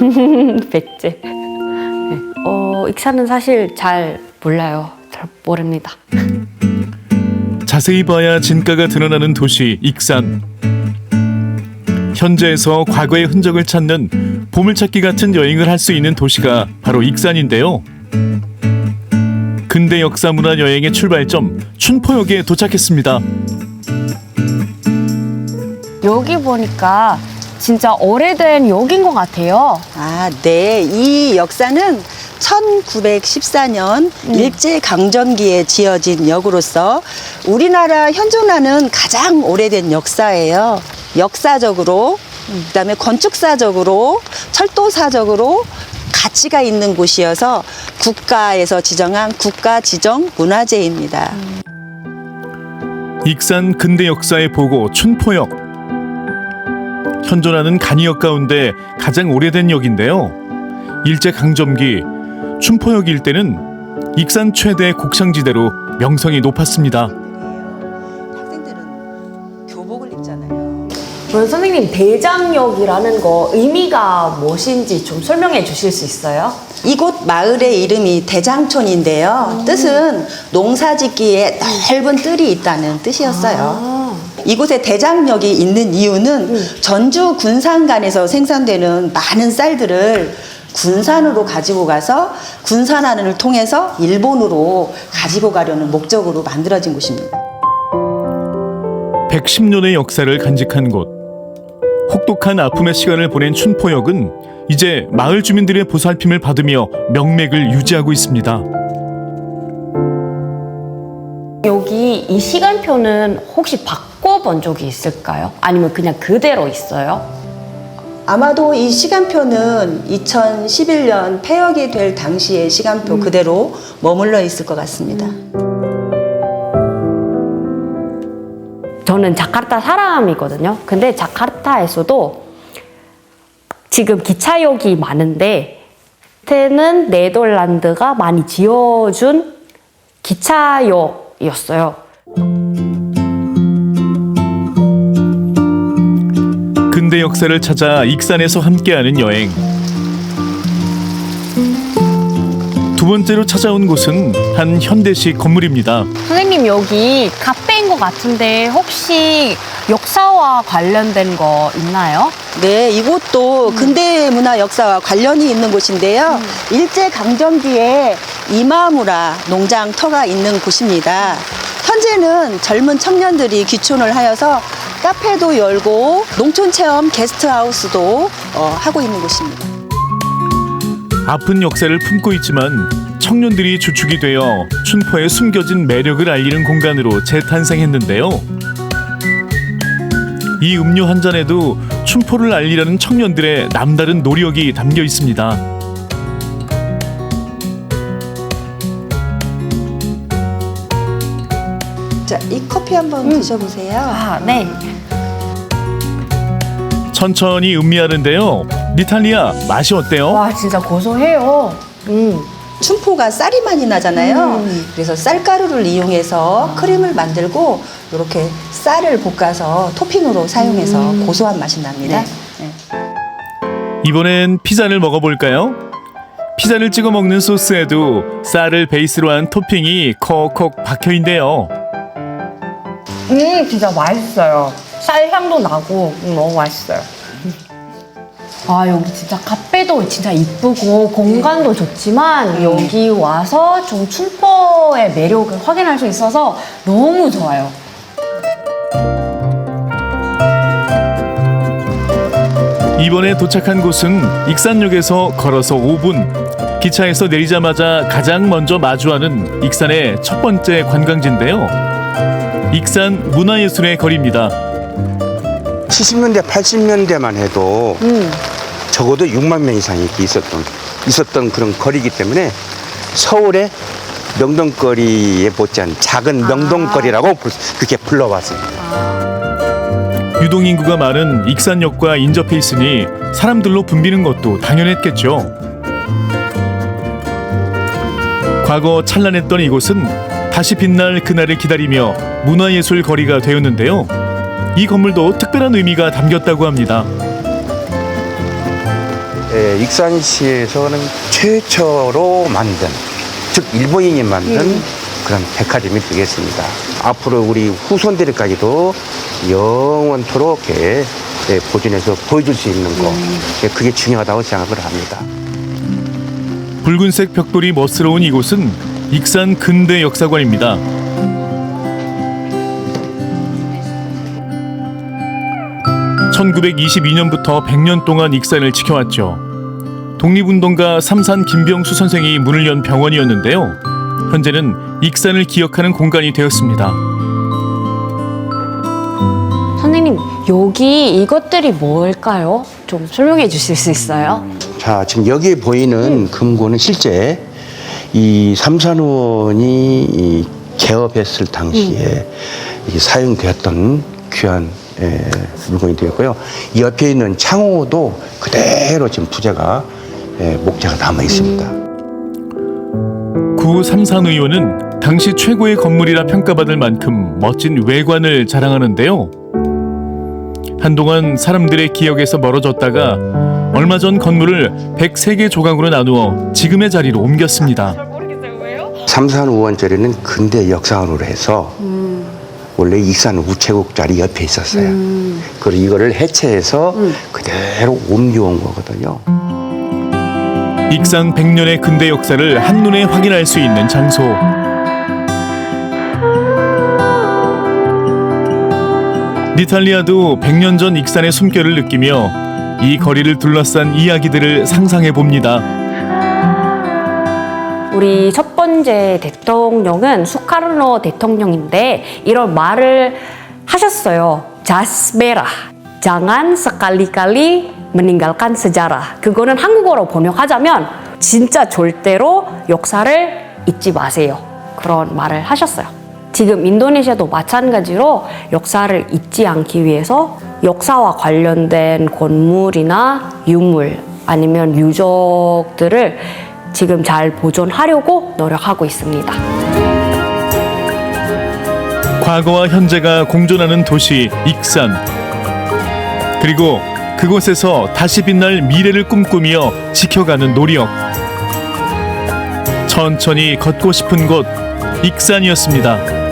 백제. 네. 어, 익산은 사실 잘 몰라요. 잘 모릅니다. 자세히 봐야 진가가 드러나는 도시 익산. 현재에서 과거의 흔적을 찾는 보물찾기 같은 여행을 할 수 있는 도시가 바로 익산인데요. 근대 역사 문화 여행의 출발점 춘포역에 도착했습니다. 여기 보니까 진짜 오래된 역인 것 같아요. 아, 네. 이 역사는 1914년 일제강점기에 지어진 역으로서 우리나라 현존하는 가장 오래된 역사예요. 역사적으로, 그 다음에 건축사적으로, 철도사적으로 가치가 있는 곳이어서 국가에서 지정한 국가 지정 문화재입니다. 익산 근대 역사의 보고 춘포역. 현존하는 간이역 가운데 가장 오래된 역인데요. 일제 강점기 춘포역 일대는 익산 최대 곡창지대로 명성이 높았습니다. 학생들은 교복을 입잖아요. 그럼 선생님 대장역이라는 거 의미가 무엇인지 좀 설명해 주실 수 있어요? 이곳 마을의 이름이 대장촌인데요. 뜻은 농사짓기에 넓은 뜰이 있다는 뜻이었어요. 이곳에 대장역이 있는 이유는 전주 군산간에서 생산되는 많은 쌀들을 군산으로 가지고 가서 군산안을 통해서 일본으로 가지고 가려는 목적으로 만들어진 곳입니다. 110년의 역사를 간직한 곳. 혹독한 아픔의 시간을 보낸 춘포역은 이제 마을 주민들의 보살핌을 받으며 명맥을 유지하고 있습니다. 여기 이 시간표는 혹시 바 꿔본 적이 있을까요? 아니면 그냥 그대로 있어요? 아마도 이 시간표는 2011년 폐역이 될 당시의 시간표 그대로 머물러 있을 것 같습니다. 저는 자카르타 사람이거든요. 근데 자카르타에서도 지금 기차역이 많은데 그때는 네덜란드가 많이 지어준 기차역이었어요. 근대 역사를 찾아 익산에서 함께하는 여행. 두 번째로 찾아온 곳은 한 현대식 건물입니다. 선생님 여기 카페인 것 같은데 혹시 역사와 관련된 거 있나요? 네, 이곳도 근대 문화 역사와 관련이 있는 곳인데요. 일제 강점기에 이마무라 농장터가 있는 곳입니다. 현재는 젊은 청년들이 귀촌을 하여서 카페도 열고 농촌 체험 게스트하우스도 어, 하고 있는 곳입니다. 아픈 역사를 품고 있지만 청년들이 주축이 되어 춘포의 숨겨진 매력을 알리는 공간으로 재탄생했는데요. 이 음료 한 잔에도 춘포를 알리려는 청년들의 남다른 노력이 담겨 있습니다. 자, 이 커피 한번 드셔보세요. 아, 네. 천천히 음미하는데요. 리탈리아 맛이 어때요? 와, 진짜 고소해요. 음. 춘포가 쌀이 많이 나잖아요. 음. 그래서 쌀가루를 이용해서 크림을 만들고 이렇게 쌀을 볶아서 토핑으로 사용해서 고소한 맛이 납니다. 네. 이번엔 피자를 먹어볼까요? 피자를 찍어 먹는 소스에도 쌀을 베이스로 한 토핑이 콕콕 박혀 있는데요. 음, 진짜 맛있어요. 쌀 향도 나고 음, 너무 맛있어요. 아 여기 진짜 카페도 진짜 이쁘고 공간도 좋지만 여기 와서 좀 춘포의 매력을 확인할 수 있어서 너무 좋아요. 이번에 도착한 곳은 익산역에서 걸어서 5분. 기차에서 내리자마자 가장 먼저 마주하는 익산의 첫 번째 관광지인데요. 익산 문화예술의 거리입니다. 70년대, 80년대만 해도 적어도 6만 명 이상이 있었던 있었던 그런 거리이기 때문에 서울의 명동거리에 못지않은 작은 명동거리라고 불- 그렇게 불러왔습니다. 유동 인구가 많은 익산역과 인접해 있으니 사람들로 붐비는 것도 당연했겠죠. 과거 찬란했던 이곳은 다시 빛날 그날을 기다리며 문화예술 거리가 되었는데요. 이 건물도 특별한 의미가 담겼다고 합니다. 예, 익산시에서는 최초로 만든, 즉 일본인이 만든 그런 백화점이 되겠습니다. 앞으로 우리 후손들까지도 영원토록 이렇게 예, 보존해서 보여줄 수 있는 거, 예, 그게 중요하다고 생각을 합니다. 붉은색 벽돌이 멋스러운 이곳은 익산 근대 역사관입니다. (1922년부터) (100년) 동안 익산을 지켜왔죠. 독립운동가 삼산 김병수 선생이 문을 연 병원이었는데요. 현재는 익산을 기억하는 공간이 되었습니다. 선생님 여기 이것들이 뭘까요? 좀 설명해 주실 수 있어요? 자, 지금 여기에 보이는 금고는 실제 이 삼산의원이 이 개업했을 당시에 이 사용되었던 귀한 예, 물건이 되었고요. 이 옆에 있는 창호도 그대로 지금 부재가 예, 목재가 남아 있습니다. 구 삼산 의원은 당시 최고의 건물이라 평가받을 만큼 멋진 외관을 자랑하는데요. 한동안 사람들의 기억에서 멀어졌다가 얼마 전 건물을 103개 조각으로 나누어 지금의 자리로 옮겼습니다. 삼산의원짜리는 근대 역사관으로 해서 원래 익산 우체국 자리 옆에 있었어요. 그리고 이거를 해체해서 그대로 옮겨온 거거든요. 익산 100년의 근대 역사를 한눈에 확인할 수 있는 장소. 니탈리아도 100년 전 익산의 숨결을 느끼며 이 거리를 둘러싼 이야기들을 상상해 봅니다. 우리 첫 번째 대통령은 수카르노 대통령인데 이런 말을 하셨어요. 자스베라. Jangan sekali-kali meninggalkan sejarah. 그거는 한국어로 번역하자면 진짜 절대로 역사를 잊지 마세요. 그런 말을 하셨어요. 지금 인도네시아도 마찬가지로 역사를 잊지 않기 위해서 역사와 관련된 건물이나 유물 아니면 유적들을 지금 잘 보존하려고 노력하고 있습니다. 과거와 현재가 공존하는 도시 익산. 그리고 그곳에서 다시 빛날 미래를 꿈꾸며 지켜가는 노력. 천천히 걷고 싶은 곳 익산이었습니다.